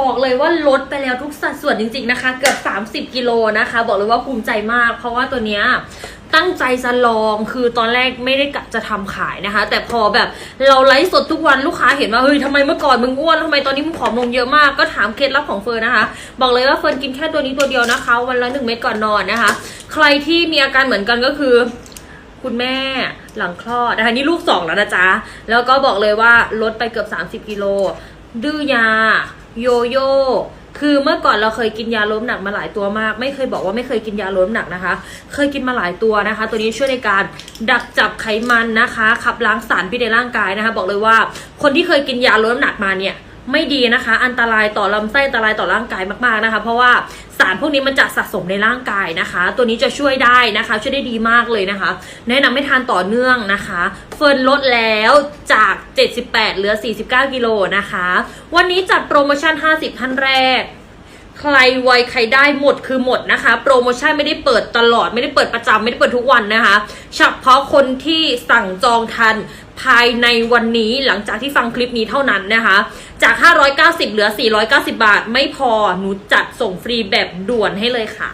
บอกเลยว่าลดไปแล้วทุกสัดส่วนจริงๆนะคะ เกือบ 30 กิโลนะคะ บอกเลยว่าภูมิใจมาก เพราะว่าตัวเนี้ยตั้งใจจะลองคือตอนแรกไม่ได้กะจะทำขายนะคะ แต่พอแบบเราไลฟ์สดทุกวันลูกค้าเห็นว่าเฮ้ยทำไมเมื่อก่อนมึงอ้วนทำไมตอนนี้มึงผอมลงเยอะมากก็ถามเคล็ดลับของเฟิร์นนะคะ บอกเลยว่าเฟิร์นกินแค่ตัวนี้ตัวเดียวนะคะ วันละหนึ่งเม็ดก่อนนอนนะคะ ใครที่มีอาการเหมือนกันก็คือคุณแม่หลังคลอดนะคะนี่ลูกสองแล้วนะจ๊ะแล้วก็บอกเลยว่าลดไปเกือบ 30กิโลดื้อยา โยโย่คือเมื่อก่อนเราเคยกินยาลดน้ำหนักมาหลายตัวมาก ไม่เคยบอกว่าไม่เคยกินยาลดน้ำหนักนะคะ เคยกินมาหลายตัวนะคะ ตัวนี้ช่วยในการดักจับไขมันนะคะ ขับล้างสารพิษในร่างกายนะคะ บอกเลยว่า คนที่เคยกินยาลดน้ำหนักมาเนี่ย ไม่ดีนะคะ อันตรายต่อลำไส้อันตรายต่อร่างกายมาก ๆนะคะ เพราะว่าสารพวกนี้มันจะสะสมในร่างกายนะคะ ตัวนี้จะช่วยได้นะคะ ช่วยได้ดีมากเลยนะคะ แนะนำให้ทานต่อเนื่องนะคะ เฟิร์นลดแล้วจาก 78 เหลือ 49 กิโลนะคะ วันนี้จัดโปรโมชั่น 50 ท่านแรกใครไวใครได้หมดคือหมดนะคะ โปรโมชั่นไม่ได้เปิดตลอดไม่ได้เปิดประจำไม่ได้เปิดทุกวันนะคะเฉพาะคนที่สั่งจองทัน ภายในวันนี้หลังจากที่ฟังคลิปนี้เท่านั้นนะคะ จาก 590 เหลือ 490 บาท ไม่พอหนูจัดส่งฟรีแบบด่วนให้เลยค่ะ